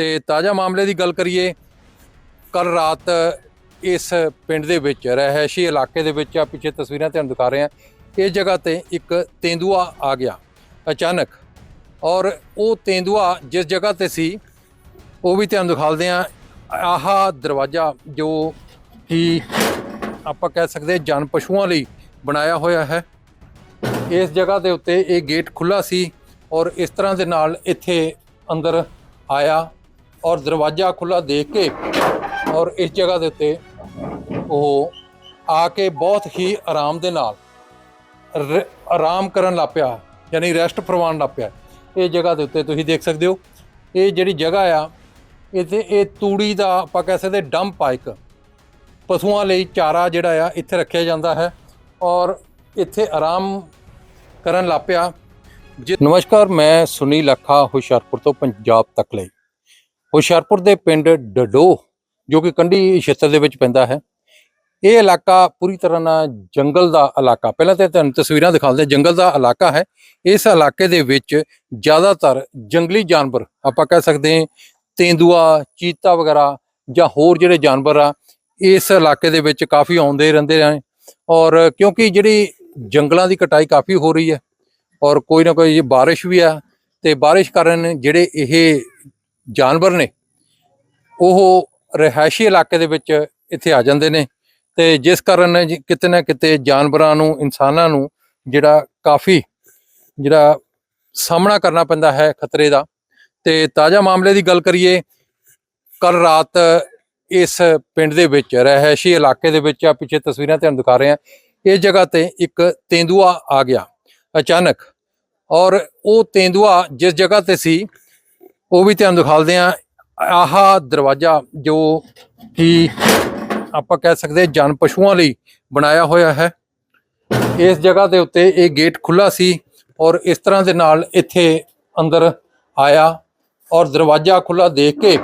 ਤੇ ਤਾਜ਼ਾ ਮਾਮਲੇ ਦੀ ਗੱਲ ਕਰੀਏ ਕੱਲ ਰਾਤ ਇਸ ਪਿੰਡ ਦੇ ਵਿੱਚ ਰਹਿਸ਼ੀ ਇਲਾਕੇ ਦੇ ਵਿੱਚ ਆ ਪਿੱਛੇ ਤਸਵੀਰਾਂ ਤੁਹਾਨੂੰ ਦਿਖਾ ਰਹੇ ਆ ਇਸ ਜਗ੍ਹਾ ਤੇ ਇੱਕ ਤੇਂਦੂਆ ਆ ਗਿਆ, ਅਚਾਨਕ। ਔਰ ਉਹ ਤੇਂਦੂਆ ਜਿਸ ਜਗ੍ਹਾ ਤੇ ਸੀ, ਉਹ ਵੀ ਤੁਹਾਨੂੰ ਦਿਖਾਲਦੇ ਆ ਆਹ ਦਰਵਾਜ਼ਾ ਜੋ ਕਿ ਆਪਾਂ ਕਹਿ ਸਕਦੇ ਜਨ ਪਸ਼ੂਆਂ ਲਈ ਬਣਾਇਆ ਹੋਇਆ ਹੈ। ਇਸ ਜਗ੍ਹਾ ਦੇ ਉੱਤੇ ਇਹ ਗੇਟ ਖੁੱਲਾ ਸੀ ਔਰ ਇਸ ਤਰ੍ਹਾਂ ਦੇ ਨਾਲ ਇੱਥੇ ਅੰਦਰ ਆਇਆ ਔਰ ਦਰਵਾਜ਼ਾ ਖੁੱਲਾ ਦੇਖ ਕੇ ਔਰ ਇਸ ਜਗ੍ਹਾ ਦੇ ਉੱਤੇ ਉਹ ਆ ਕੇ ਬਹੁਤ ਹੀ ਆਰਾਮ ਦੇ ਨਾਲ ਰ- ਆਰਾਮ ਕਰਨ ਲੱਗ ਪਿਆ, ਯਾਨੀ ਰੈਸਟ ਫਰਮਾਉਣ ਲੱਗ ਪਿਆ। ਇਹ ਜਗ੍ਹਾ ਦੇ ਉੱਤੇ ਤੁਸੀਂ ਦੇਖ ਸਕਦੇ ਹੋ। ਇਹ ਜਿਹੜੀ ਜਗ੍ਹਾ ਆ, ਇੱਥੇ ਇਹ ਤੂੜੀ ਦਾ ਆਪਾਂ ਕਹਿ ਸਕਦੇ ਡੰਪ ਆ ਇੱਕ। ਪਸ਼ੂਆਂ ਲਈ ਚਾਰਾ ਜਿਹੜਾ ਆ, ਇੱਥੇ ਰੱਖਿਆ ਜਾਂਦਾ ਹੈ ਔਰ ਇੱਥੇ ਆਰਾਮ ਕਰਨ ਲੱਗ ਪਿਆ। ਜੀ ਨਮਸਕਾਰ, ਮੈਂ ਸੁਨੀਲ ਅੱਖਾ ਹੁਸ਼ਿਆਰਪੁਰ ਤੋਂ ਪੰਜਾਬ ਤੱਕ ਲਈ। ਹੁਸ਼ਿਆਰਪੁਰ ਦੇ ਪਿੰਡ ਡਡੋ, ਜੋ ਕਿ ਕੰਢੀ ਖੇਤਰ ਦੇ ਵਿੱਚ ਪੈਂਦਾ ਹੈ। ਇਹ ਇਲਾਕਾ ਪੂਰੀ ਤਰ੍ਹਾਂ ਨਾਲ ਜੰਗਲ ਦਾ ਇਲਾਕਾ, ਪਹਿਲਾਂ ਤਾਂ ਤੁਹਾਨੂੰ ਤਸਵੀਰਾਂ ਦਿਖਾਉਂਦੇ ਜੰਗਲ ਦਾ ਇਲਾਕਾ ਹੈ। ਇਸ ਇਲਾਕੇ ਦੇ ਵਿੱਚ ਜ਼ਿਆਦਾਤਰ ਜੰਗਲੀ ਜਾਨਵਰ, ਆਪਾਂ ਕਹਿ ਸਕਦੇ ਹਾਂ ਤੇਂਦੂਆ, ਚੀਤਾ ਵਗੈਰਾ ਜਾਂ ਹੋਰ ਜਿਹੜੇ ਜਾਨਵਰ ਆ, ਇਸ ਇਲਾਕੇ ਦੇ ਵਿੱਚ ਕਾਫੀ ਆਉਂਦੇ ਰਹਿੰਦੇ ਨੇ। ਔਰ ਕਿਉਂਕਿ ਜਿਹੜੀ ਜੰਗਲਾਂ ਦੀ ਕਟਾਈ ਕਾਫੀ ਹੋ ਰਹੀ ਹੈ, ਔਰ ਕੋਈ ਨਾ ਕੋਈ ਬਾਰਿਸ਼ ਵੀ ਆ, ਤੇ ਬਾਰਿਸ਼ ਕਾਰਨ ਜਿਹੜੇ ਇਹ ਜਾਨਵਰ ਨੇ, ਉਹ ਰਹਿائشੀ ਇਲਾਕੇ ਦੇ ਵਿੱਚ ਇੱਥੇ ਆ ਜਾਂਦੇ ਨੇ ਤੇ ਜਿਸ ਕਾਰਨ ਕਿਤੇ ਨਾ ਕਿਤੇ ਜਾਨਵਰਾਂ ਨੂੰ, ਇਨਸਾਨਾਂ ਨੂੰ ਜਿਹੜਾ ਕਾਫੀ ਜਿਹੜਾ ਸਾਹਮਣਾ ਕਰਨਾ ਪੈਂਦਾ ਹੈ ਖਤਰੇ ਦਾ। ਤੇ ਤਾਜ਼ਾ ਮਾਮਲੇ ਦੀ ਗੱਲ ਕਰੀਏ ਕੱਲ ਰਾਤ ਇਸ ਪਿੰਡ ਦੇ ਵਿੱਚ ਰਹਿائشੀ ਇਲਾਕੇ ਦੇ ਵਿੱਚ ਆ, ਪਿੱਛੇ ਤਸਵੀਰਾਂ ਤੁਹਾਨੂੰ ਦਿਖਾ ਰਹੇ ਆ ਇਹ ਜਗ੍ਹਾ ਤੇ ਇੱਕ ਤੇਂਦੂਆ ਆ ਗਿਆ ਅਚਾਨਕ ਔਰ ਉਹ ਤੇਂਦੂਆ ਜਿਸ ਜਗ੍ਹਾ ਤੇ ਸੀ ਉਹ ਵੀ ਤੁਹਾਨੂੰ ਦਿਖਾਲਦੇ ਆ ਆਹ ਦਰਵਾਜ਼ਾ ਜੋ ਕਿ ਆਪਾਂ ਕਹਿ ਸਕਦੇ ਜਨ ਪਸ਼ੂਆਂ ਲਈ ਬਣਾਇਆ ਹੋਇਆ ਹੈ। ਇਸ ਜਗ੍ਹਾ ਦੇ ਉੱਤੇ ਇਹ ਗੇਟ ਖੁੱਲਾ ਸੀ ਔਰ ਇਸ ਤਰ੍ਹਾਂ ਦੇ ਨਾਲ ਇੱਥੇ ਅੰਦਰ ਆਇਆ ਔਰ ਦਰਵਾਜ਼ਾ ਖੁੱਲਾ ਦੇਖ ਕੇ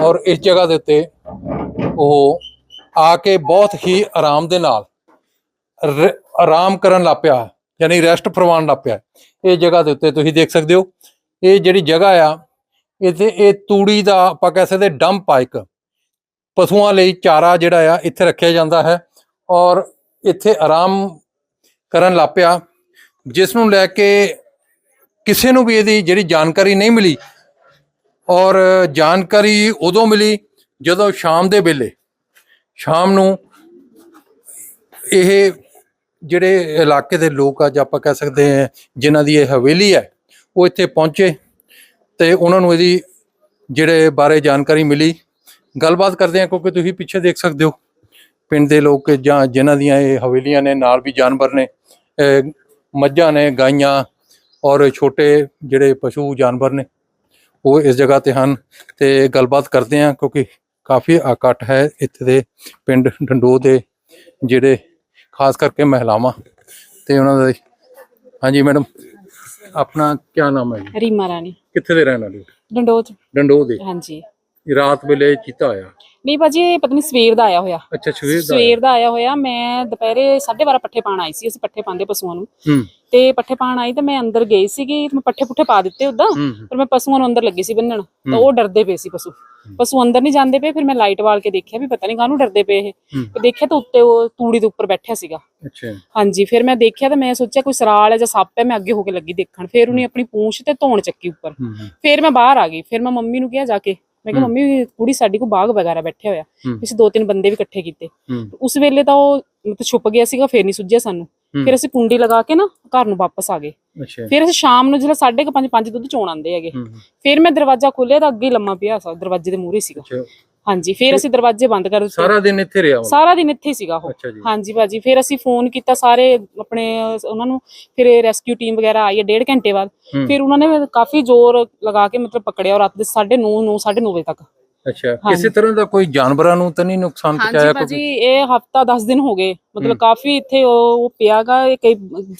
ਔਰ ਇਸ ਜਗ੍ਹਾ ਦੇ ਉੱਤੇ ਉਹ ਆ ਕੇ ਬਹੁਤ ਹੀ ਆਰਾਮ ਦੇ ਨਾਲ ਰ- ਆਰਾਮ ਕਰਨ ਲੱਗ ਪਿਆ, ਯਾਨੀ ਰੈਸਟ ਫਰਮਾਉਣ ਲੱਗ ਪਿਆ। ਇਹ ਜਗ੍ਹਾ ਦੇ ਉੱਤੇ ਤੁਸੀਂ ਦੇਖ ਸਕਦੇ ਹੋ। ਇਹ ਜਿਹੜੀ ਜਗ੍ਹਾ ਆ ਇੱਥੇ ਇਹ ਤੂੜੀ ਦਾ ਆਪਾਂ ਕਹਿ ਸਕਦੇ ਡੰਪ ਆ ਇੱਕ। ਪਸ਼ੂਆਂ ਲਈ ਚਾਰਾ ਜਿਹੜਾ ਆ, ਇੱਥੇ ਰੱਖਿਆ ਜਾਂਦਾ ਹੈ ਔਰ ਇੱਥੇ ਆਰਾਮ ਕਰਨ ਲੱਗ ਪਿਆ, ਜਿਸ ਨੂੰ ਲੈ ਕੇ ਕਿਸੇ ਨੂੰ ਵੀ ਇਹਦੀ ਜਿਹੜੀ ਜਾਣਕਾਰੀ ਨਹੀਂ ਮਿਲੀ ਔਰ ਜਾਣਕਾਰੀ ਉਦੋਂ ਮਿਲੀ ਜਦੋਂ ਸ਼ਾਮ ਦੇ ਵੇਲੇ, ਸ਼ਾਮ ਨੂੰ ਇਹ ਜਿਹੜੇ ਇਲਾਕੇ ਦੇ ਲੋਕ ਅੱਜ ਆਪਾਂ ਕਹਿ ਸਕਦੇ ਹਾਂ, ਜਿਨ੍ਹਾਂ ਦੀ ਇਹ ਹਵੇਲੀ ਹੈ, ਉਹ ਇੱਥੇ ਪਹੁੰਚੇ ਤੇ ਉਹਨਾਂ ਨੂੰ ਇਹਦੀ ਜਿਹੜੇ ਬਾਰੇ ਜਾਣਕਾਰੀ ਮਿਲੀ। ਗੱਲਬਾਤ ਕਰਦੇ ਆ ਕਿਉਂਕਿ ਤੁਸੀਂ ਪਿੱਛੇ ਦੇਖ ਸਕਦੇ ਹੋ, ਪਿੰਡ ਦੇ ਲੋਕ ਜਾਂ ਜਿਨ੍ਹਾਂ ਦੀਆਂ ਇਹ ਹਵੇਲੀਆਂ ਨੇ, ਨਾਲ ਵੀ ਜਾਨਵਰ ਨੇ ਮੱਝਾਂ ਨੇ, ਗਾਈਆਂ ਔਰ ਛੋਟੇ ਜਿਹੜੇ ਪਸ਼ੂ ਜਾਨਵਰ ਨੇ, ਉਹ ਇਸ ਜਗ੍ਹਾ ਤੇ ਹਨ। ਤੇ ਗੱਲਬਾਤ ਕਰਦੇ ਆ ਕਿਉਂਕਿ ਕਾਫੀ ਇਕੱਠ ਹੈ ਇੱਥੇ ਦੇ ਪਿੰਡ ਡੰਡੋ ਦੇ ਜਿਹੜੇ, ਖਾਸ ਕਰਕੇ ਮਹਿਲਾਵਾਂ। ਤੇ ਉਹਨਾਂ ਦੇ, ਹਾਂਜੀ ਮੈਡਮ, ਆਪਣਾ ਕੀ ਨਾਮ ਹੈ ਰੀਮਾ ਰਾਣੀ। ਕਿੱਥੇ ਦੇ ਰਹਿਣ ਵਾਲੇ ਹੋ? ਡੰਡੋਤ ਡੰਡੋ ਦੇ। ਹਾਂਜੀ। ਰਾਤ ਵੇਲੇ ਚੀਤਾ ਆਇਆ ਨਹੀਂ ਭਾਜੀ ਇਹ ਪਤਾ ਨਹੀਂ ਸਵੇਰ ਦਾ ਆਇਆ ਹੋਇਆ। ਅੱਛਾ ਸਵੇਰ ਦਾ ਸਵੇਰ ਦਾ ਆਇਆ ਹੋਇਆ। ਮੈਂ ਦੁਪਹਿਰੇ 12:30 ਪੱਠੇ ਪਾਣ ਆਈ ਸੀ ਅਸੀਂ ਪੱਠੇ ਪਾਉਂਦੇ ਪਸ਼ੂਆਂ ਨੂੰ। ਤੇ ਪੱਠੇ ਪਾਣ ਆਈ ਤੇ ਮੈਂ ਅੰਦਰ ਗਈ ਸੀਗੀ ਮੈਂ ਪੱਠੇ ਪੁੱਠੇ ਪਾ ਦਿੱਤੇ ਉਦਾਂ ਪਰ ਮੈਂ ਪਸ਼ੂਆਂ ਨੂੰ ਅੰਦਰ ਲੱਗੀ ਸੀ ਬੰਨਣ। ਤਾਂ ਉਹ ਡਰਦੇ ਪਏ ਸੀ ਪਸ਼ੂ। ਪਸ਼ੂ ਅੰਦਰ ਨਹੀਂ ਜਾਂਦੇ ਪਏ ਫਿਰ ਮੈਂ ਲਾਈਟ ਵਾਲ ਕੇ ਦੇਖਿਆ ਵੀ ਪਤਾ ਨਹੀਂ ਕਾਹਨੂੰ ਡਰਦੇ ਪਏ ਇਹ। ਤੇ ਦੇਖਿਆ ਤਾਂ ਉੱਤੇ ਉਹ ਤੂੜੀ ਦੇ ਉੱਪਰ ਬੈਠਿਆ ਸੀਗਾ। ਅੱਛਾ। ਹਾਂਜੀ ਫਿਰ ਮੈਂ ਦੇਖਿਆ ਤਾਂ ਮੈਂ ਸੋਚਿਆ ਕੋਈ ਸਰਾਲ ਹੈ ਜਾਂ ਸੱਪ ਹੈ ਮੈਂ ਅੱਗੇ ਹੋ ਕੇ ਲੱਗੀ ਦੇਖਣ। ਫਿਰ ਉਹਨੇ ਆਪਣੀ ਪੂੰਛ ਤੇ ਧੌਣ ਚੱਕੀ ਉੱਪਰ। ਫਿਰ ਮੈਂ ਬਾਹਰ ਆ ਗਈ। ਫਿਰ ਮੈਂ ਮੰਮੀ ਨੂੰ ਕਿਹਾ ਜਾ ਕੇ ਮੈਂ ਕਿਹਾ ਮੰਮੀ ਕੁੜੀ ਸਾਡੀ ਕੋ ਬਾਗ ਵਗੈਰਾ ਬੈਠਿਆ ਹੋਇਆ। ਅਸੀਂ ਦੋ ਤਿੰਨ ਬੰਦੇ ਵੀ ਇਕੱਠੇ ਕੀਤੇ। ਉਸ ਵੇਲੇ ਤਾਂ ਉਹ ਮਤਲਬ ਛੁਪ ਗਿਆ ਸੀਗਾ ਫਿਰ ਨਹੀਂ ਸੁੱਝਿਆ ਸਾਨੂੰ। ਫਿਰ ਅਸੀਂ ਕੁੰਡੀ ਲਗਾ ਕੇ ਨਾ ਘਰ ਨੂੰ ਵਾਪਸ ਆ ਗਏ। ਫਿਰ ਅਸੀਂ ਸ਼ਾਮ ਨੂੰ ਜਿਹੜਾ 5:30 5 ਦੁੱਧ ਚੋਣ ਆਉਂਦੇ ਹੈਗੇ। ਫਿਰ ਮੈਂ ਦਰਵਾਜ਼ਾ ਖੋਲ੍ਹਿਆ ਤਾਂ ਅੱਗੇ ਲੰਮਾ ਪਿਆ ਸੀ ਦਰਵਾਜ਼ੇ ਦੇ ਮੂਹਰੇ ਸੀਗਾ। ਹਾਂਜੀ ਫਿਰ ਅਸੀਂ ਦਰਵਾਜ਼ੇ ਬੰਦ ਕਰ ਦਿੱਤੇ। ਸਾਰਾ ਦਿਨ ਇੱਥੇ ਰਿਹਾ ਉਹ ਸਾਰਾ ਦਿਨ ਇੱਥੇ ਸੀਗਾ ਉਹ। ਅੱਛਾ ਜੀ। ਹਾਂਜੀ ਭਾਜੀ ਫਿਰ ਅਸੀਂ ਫੋਨ ਕੀਤਾ ਸਾਰੇ ਆਪਣੇ ਉਹਨਾਂ ਨੂੰ ਫਿਰ ਰੈਸਕਿਊ ਟੀਮ ਵਗੈਰਾ ਆਈ ਹੈ ਡੇਢ ਘੰਟੇ ਬਾਅਦ। ਹੂੰ। ਫਿਰ ਉਹਨਾਂ ਨੇ ਕਾਫੀ ਜ਼ੋਰ ਲਗਾ ਕੇ ਮਤਲਬ ਪਕੜਿਆ ਔਰ ਰਾਤ ਦੇ 9:30 9 9:30 ਵਜੇ ਤੱਕ। ਅੱਛਾ ਕਿਸੇ ਤਰ੍ਹਾਂ ਦਾ ਕੋਈ ਜਾਨਵਰਾਂ ਨੂੰ ਤਾਂ ਨਹੀਂ ਨੁਕਸਾਨ ਹਾਂਜੀ ਪਹੁੰਚਾਇਆ ਭਾਜੀ ਇਹ ਹਫਤਾ 10 ਦਿਨ ਹੋ ਗਏ। ਮਤਲਬ ਕਾਫੀ ਇੱਥੇ ਉਹ ਪਿਆਗਾ ਕਈ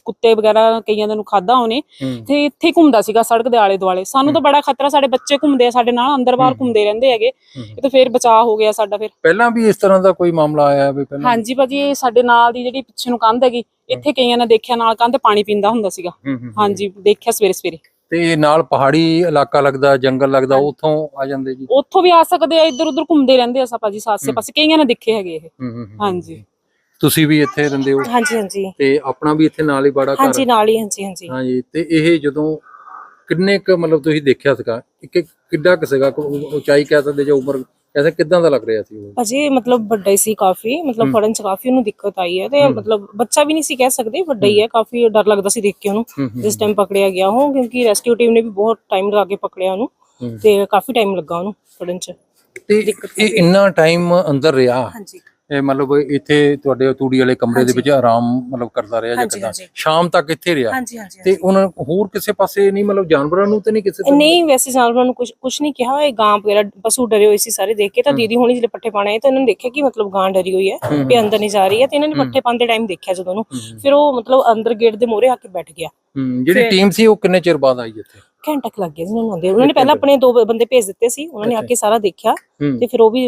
ਕੁੱਤੇ ਵਗੈਰਾ ਕਈਆਂ ਦੇ ਨੂੰ ਖਾਦਾ ਉਹਨੇ ਤੇ ਇੱਥੇ ਘੁੰਮਦਾ ਸੀਗਾ ਸੜਕ ਦੇ ਆਲੇ ਦੁਆਲੇ ਸਾਨੂੰ ਤਾਂ ਬੜਾ ਖਤਰਾ ਸਾਡੇ ਬੱਚੇ ਘੁੰਮਦੇ ਆ ਸਾਡੇ ਨਾਲ ਅੰਦਰ ਬਾਹਰ ਘੁੰਮਦੇ ਰਹਿੰਦੇ ਹੈਗੇ। ਇਹ ਤਾਂ ਫਿਰ ਬਚਾਅ ਹੋ ਗਿਆ ਸਾਡਾ ਫਿਰ। ਪਹਿਲਾਂ ਵੀ ਇਸ ਤਰ੍ਹਾਂ ਦਾ ਕੋਈ ਮਾਮਲਾ ਆਇਆ ਵੀ ਪਹਿਲਾਂ? ਹਾਂਜੀ ਭਾਜੀ ਇਹ ਸਾਡੇ ਨਾਲ ਦੀ ਜਿਹੜੀ ਪਿੱਛੇ ਨੂੰ ਕੰਧ ਹੈਗੀ ਇੱਥੇ ਕਈਆਂ ਨੇ ਦੇਖਿਆ ਨਾਲ ਕੰਧ ਪਾਣੀ ਪੀਂਦਾ ਹੁੰਦਾ ਸੀਗਾ। ਹਾਂਜੀ ਦੇਖਿਆ ਸਵੇਰੇ ਸਵੇਰੇ ਤੇ ਨਾਲ ਪਹਾੜੀ ਇਲਾਕਾ ਲੱਗਦਾ ਜੰਗਲ ਲੱਗਦਾ। ਉੱਥੋਂ ਆ ਜਾਂਦੇ ਜੀ? ਉੱਥੋਂ ਵੀ ਆ ਸਕਦੇ ਆ ਇੱਧਰ ਉੱਧਰ ਘੁੰਮਦੇ ਰਹਿੰਦੇ ਆ ਭਾਜੀ ਆਸੇ ਹਮ। ਪਾਸੇ। ਕਈਆਂ ਨੇ ਦੇਖੇ ਹੈਗੇ ਇਹ। ਹੂੰ, ਹੂੰ, ਹੂੰ। ਹਾਂਜੀ। ਤੁਸੀਂ ਵੀ ਇੱਥੇ ਰਹਿੰਦੇ ਹੋ? ਹਾਂਜੀ ਹਾਂਜੀ। ਤੇ ਆਪਣਾ ਵੀ ਇੱਥੇ ਨਾਲ ਹੀ ਬੜਾ ਘਰ ਹਾਂਜੀ ਨਾਲ ਹੀ ਹਾਂਜੀ ਹਾਂਜੀ। ਹਾਂਜੀ ਤੇ ਇਹ ਜਦੋਂ ਕਿੰਨੇ ਕ ਮਤਲਬ ਤੁਸੀਂ ਦੇਖਿਆ ਸੀਗਾ ਕਿ ਕਿੱਡਾ ਕੁ ਸੀਗਾ ਉਚਾਈ ਕਹਿ ਸਕਦੇ ਜਾਂ ਉਮਰ ਐਸਾ ਕਿਦਾਂ ਦਾ ਲੱਗ ਰਿਹਾ ਸੀ ਉਹ ਅਜੇ ਮਤਲਬ ਵੱਡਾ ਹੀ ਸੀ ਕਾਫੀ ਮਤਲਬ। ਫੜਨ ਚ ਕਾਫੀ ਉਹਨੂੰ ਦਿੱਕਤ ਆਈ ਹੈ ਤੇ। ਮਤਲਬ ਬੱਚਾ ਵੀ ਨਹੀਂ ਸੀ ਕਹਿ ਸਕਦੇ ਵੱਡਾ ਹੀ ਹੈ ਕਾਫੀ ਡਰ ਲੱਗਦਾ ਸੀ ਦੇਖ ਕੇ ਉਹਨੂੰ ਜਿਸ ਟਾਈਮ ਪਕੜਿਆ ਗਿਆ ਉਹ ਕਿਉਂਕਿ ਰੈਸਕਿਊ ਟੀਮ ਨੇ ਵੀ ਬਹੁਤ ਟਾਈਮ ਲਗਾ ਕੇ ਪਕੜਿਆ ਉਹਨੂੰ। ਤੇ ਕਾਫੀ ਟਾਈਮ ਲੱਗਾ ਉਹਨੂੰ ਫੜਨ ਚ ਤੇ ਇਹ ਇੰਨਾ ਟਾਈਮ ਅੰਦਰ ਰਿਹਾ ਹਾਂਜੀ ਇਹ ਮਤਲਬ ਇੱਥੇ ਤੁਹਾਡੇ ਤੂੜੀ ਵਾਲੇ ਕਮਰੇ ਦੇ ਵਿੱਚ ਆਰਾਮ ਮਤਲਬ ਕਰਦਾ ਰਿਹਾ ਜਾਂ ਕਿਦਾਂ। ਸ਼ਾਮ ਤੱਕ ਇੱਥੇ ਰਿਹਾ? ਤੇ ਉਹਨਾਂ ਹੋਰ ਕਿਸੇ ਪਾਸੇ ਨਹੀਂ ਮਤਲਬ ਜਾਨਵਰਾਂ ਨੂੰ ਤੇ ਨਹੀਂ ਕਿਸੇ ਨਹੀਂ ਵੈਸੇ ਜਾਨਵਰਾਂ ਨੂੰ ਕੁਝ ਕੁਝ ਨਹੀਂ ਕਿਹਾ ਇਹ ਗਾਂ ਵਗੈਰਾ ਪਸ਼ੂ ਡਰੇ ਹੋਏ ਸੀ ਸਾਰੇ ਦੇਖ ਕੇ ਤਾਂ। ਦੀਦੀ ਹੁਣੀ ਜਿਹੜੇ ਪੱਠੇ ਪਾਣੇ ਤਾਂ ਉਹਨਾਂ ਨੇ ਦੇਖਿਆ ਕਿ ਮਤਲਬ ਗਾਂ ਡਰੀ ਹੋਈ ਹੈ। ਵੀ ਅੰਦਰ ਨਹੀਂ ਜਾ ਰਹੀ ਹੈ ਤੇ ਇਹਨਾਂ ਨੇ। ਪੱਠੇ ਪਾਉਂਦੇ ਟਾਈਮ ਦੇਖਿਆ ਜਦੋਂ ਉਹਨੂੰ ਫਿਰ ਉਹ ਮਤਲਬ ਅੰਦਰ ਗੇਟ ਦੇ ਮੋਹਰੇ ਆ ਕੇ ਬੈਠ ਗਿਆ। ਜਿਹੜੀ ਟੀਮ ਸੀ ਉਹ ਕਿੰਨੇ ਚਿਰ ਬਾਅਦ ਆਈ ਇੱਥੇ? ਘੰਟਾ ਕੁ ਲੱਗ ਗਿਆ ਸੀ ਉਹਨਾਂ ਨੂੰ ਆਉਂਦੇ ਉਹਨਾਂ ਨੇ ਪਹਿਲਾਂ। ਆਪਣੇ ਦੋ ਬੰਦੇ ਭੇਜ ਦਿੱਤੇ ਸੀ ਉਹਨਾਂ ਨੇ ਆ। ਕੇ ਸਾਰਾ ਦੇਖਿਆ ਹੂੰ ਤੇ ਫਿਰ ਉਹ ਵੀ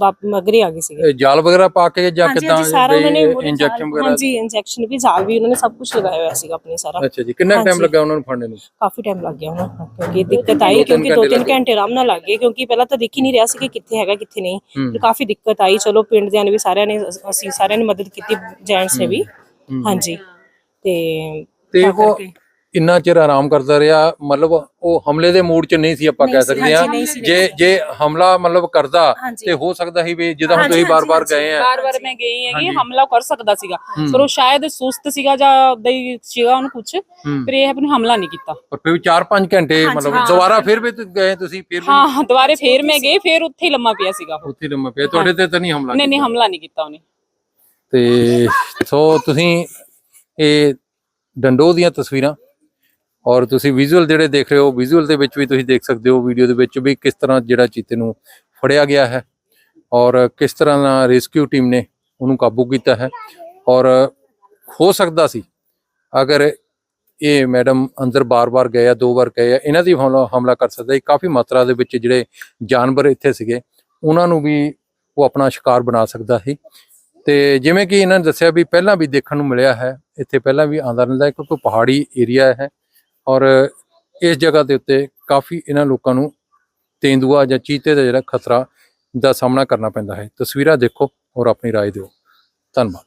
ਵਾਪ- ਮਗਰੇ ਆ ਗਏ ਸੀਗੇ ਇਹ ਜਾਲ ਵਗੈਰਾ ਪਾ ਕੇ ਜਾਂ ਹਾਂਜੀ ਕਿਦਾਂ ਹਾਂਜੀ ਸਾਰਾ ਉਹਨਾਂ ਨੇ ਇੰਜੈਕਸ਼ਨ ਵਗੈਰਾ ਹਾਂਜੀ ਇੰਜੈਕਸ਼ਨ ਵੀ ਜਾਲ ਵੀ ਉਹਨਾਂ ਨੇ ਸਭ ਕੁਝ ਲਗਾਇਆ ਹੋਇਆ ਸੀਗਾ ਆਪਣੀ ਸਾਰਾ ਅੱਛਾ ਜੀ ਕਿੰਨਾ ਟਾਈਮ ਹਾਂਜੀ। ਲੱਗਾ ਉਹਨਾਂ ਨੂੰ ਫੜਨੇ ਨੂੰ ਕਾਫੀ ਟਾਈਮ ਲੱਗ ਗਿਆ ਉਹਨਾਂ ਨੂੰ ਕਿਉਂਕਿ ਦਿੱਕਤ ਆਈ ਕਿਉਂਕਿ 2-3 ਲੱਗੇ। ਘੰਟੇ ਆਰਾਮ ਨਾਲ ਲੱਗ ਗਏ ਕਿਉਂਕਿ ਪਹਿਲਾਂ ਤਾਂ ਦੇਖ ਹੀ ਨਹੀਂ ਰਿਹਾ ਸੀ ਕਿ ਕਿੱਥੇ ਹੈਗਾ ਕਿੱਥੇ ਨਹੀਂ ਫਿਰ ਕਾਫੀ ਦਿੱਕਤ ਆਈ ਚਲੋ ਪਿੰਡ ਦਿਆਂ ਨੇ ਵੀ ਸਾਰਿਆਂ ਨੇ ਅਸੀਂ ਸਾਰਿਆਂ ਨੇ ਮਦਦ ਕੀਤੀ ਜੈਂਟਸ ਨੇ ਵੀ। ਹਾਂਜੀ ਤੇ ਤੇ ਤਾਂ ਉਹ ਕਰਕੇ। ਇੰਨਾ ਚਿਰ ਆਰਾਮ ਕਰਦਾ ਰਿਹਾ ਮਤਲਬ ਉਹ ਹਮਲੇ ਦੇ ਮੂਡ 'ਚ ਨਹੀਂ ਸੀ ਆਪਾਂ ਕਹਿ ਸਕਦੇ ਆ ਜੇ। ਜੇ ਹਮਲਾ ਮਤਲਬ ਕਰਦਾ। ਤੇ ਹੋ ਸਕਦਾ ਸੀ ਵੀ ਜਿੱਦਾਂ ਹੁਣ ਤੁਸੀਂ ਬਾਰ-ਬਾਰ। ਗਏ ਆ ਬਾਰ-ਬਾਰ ਮੈਂ ਗਈ ਹੈਗੀ। ਹਮਲਾ ਕਰ ਸਕਦਾ ਸੀਗਾ। ਪਰ ਉਹ ਸ਼ਾਇਦ ਸੁਸਤ ਸੀਗਾ ਜਾਂ ਹੀ ਸੀਗਾ ਉਹਨੂੰ ਕੁਝ। ਫਿਰ ਇਹ ਆਪਣੇ ਹਮਲਾ ਨਹੀਂ ਕੀਤਾ ਪਰ ਫਿਰ ਵੀ 4-5 ਘੰਟੇ ਮਤਲਬ। ਦੁਬਾਰਾ ਫਿਰ ਵੀ ਤੁਸੀਂ ਗਏ ਤੁਸੀਂ ਫਿਰ ਵੀ ਹਾਂ ਦੁਬਾਰੇ ਫੇਰ ਮੈਂ ਗਈ ਫੇਰ ਉੱਥੇ ਹੀ ਲੰਮਾ ਪਿਆ ਸੀਗਾ ਉਹ ਉੱਥੇ ਲੰਮੇ ਪਏ ਤੁਹਾਡੇ ਤੇ ਤਾਂ ਨਹੀਂ ਹਮਲਾ ਨਹੀਂ ਨਹੀਂ ਕੀਤਾ? ਹਮਲਾ ਨਹੀਂ ਕੀਤਾ ਉਹਨੇ ਤੇ ਸੋ ਤੁਸੀਂ ਇਹ ਡੰਡੋ ਦੀਆਂ ਤਸਵੀਰਾਂ ਔਰ ਤੁਸੀਂ ਵਿਜ਼ੂਅਲ ਜਿਹੜੇ ਦੇਖ ਰਹੇ ਹੋ ਵਿਜ਼ੂਅਲ ਦੇ ਵਿੱਚ ਵੀ ਤੁਸੀਂ ਦੇਖ ਸਕਦੇ ਹੋ ਵੀਡੀਓ ਦੇ ਵਿੱਚ ਵੀ ਕਿਸ ਤਰ੍ਹਾਂ ਜਿਹੜਾ ਚੀਤੇ ਨੂੰ ਫੜਿਆ ਗਿਆ ਹੈ ਔਰ ਕਿਸ ਤਰ੍ਹਾਂ ਨਾਲ ਰੈਸਕਿਊ ਟੀਮ ਨੇ ਉਹਨੂੰ ਕਾਬੂ ਕੀਤਾ ਹੈ ਔਰ ਹੋ ਸਕਦਾ ਸੀ ਅਗਰ ਇਹ ਮੈਡਮ ਅੰਦਰ ਬਾਰ-ਬਾਰ ਗਏ ਆ, ਦੋ ਵਾਰ ਗਏ ਆ, ਇਹਨਾਂ ਦੀ ਹਮਲਾ ਹਮਲਾ ਕਰ ਸਕਦਾ ਸੀ ਕਾਫੀ ਮਾਤਰਾ ਦੇ ਵਿੱਚ ਜਿਹੜੇ ਜਾਨਵਰ ਇੱਥੇ ਸੀਗੇ, ਉਹਨਾਂ ਨੂੰ ਵੀ ਉਹ ਆਪਣਾ ਸ਼ਿਕਾਰ ਬਣਾ ਸਕਦਾ ਸੀ। ਤੇ ਜਿਵੇਂ ਕਿ ਇਹਨਾਂ ਨੇ ਦੱਸਿਆ ਵੀ ਪਹਿਲਾਂ ਵੀ ਦੇਖਣ ਨੂੰ ਮਿਲਿਆ ਹੈ, ਇੱਥੇ ਪਹਿਲਾਂ ਵੀ ਆਉਂਦਾ ਰਹਿੰਦਾ ਕਿਉਂਕਿ ਪਹਾੜੀ ਏਰੀਆ ਹੈ। ਔਰ ਇਸ ਜਗ੍ਹਾ ਦੇ ਉੱਤੇ ਕਾਫੀ ਇਹਨਾਂ ਲੋਕਾਂ ਨੂੰ ਤੇਂਦੂਆ ਜਾਂ ਚੀਤੇ ਦਾ ਜਿਹੜਾ ਖਤਰਾ ਦਾ ਸਾਹਮਣਾ ਕਰਨਾ ਪੈਂਦਾ ਹੈ ਤਸਵੀਰਾਂ ਦੇਖੋ ਔਰ ਆਪਣੀ رائے ਦਿਓ ਧੰਨਵਾਦ